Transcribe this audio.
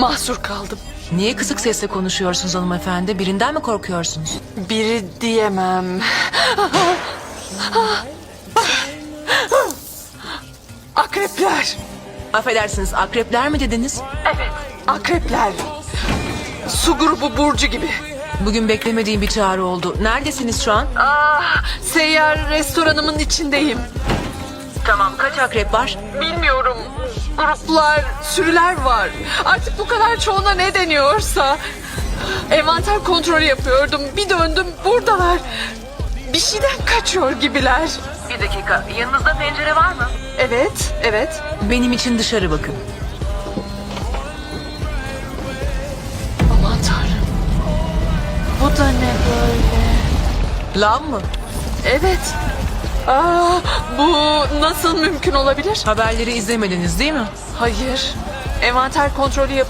Mahsur kaldım. Niye kısık sesle konuşuyorsunuz hanımefendi? Birinden mi korkuyorsunuz? Biri diyemem. Akrepler. Affedersiniz akrepler mi dediniz? Evet, akrepler. Su grubu burcu gibi. Bugün beklemediğim bir çağrı oldu. Neredesiniz şu an? Ah, seyyar restoranımın içindeyim. Tamam kaç akrep var? Bilmiyorum. Gruplar, sürüler var. Artık bu kadar çoğuna ne deniyorsa. Envanter kontrolü yapıyordum. Bir döndüm buradalar. Bir şeyden kaçıyor gibiler. Bir dakika yanınızda pencere var mı? Evet, evet. Benim için dışarı bakın. Aman tanrım. Bu da ne böyle? Lav mı? Evet. Aa, bu nasıl mümkün olabilir? Haberleri izlemediniz değil mi? Hayır. Envanter kontrolü yapıp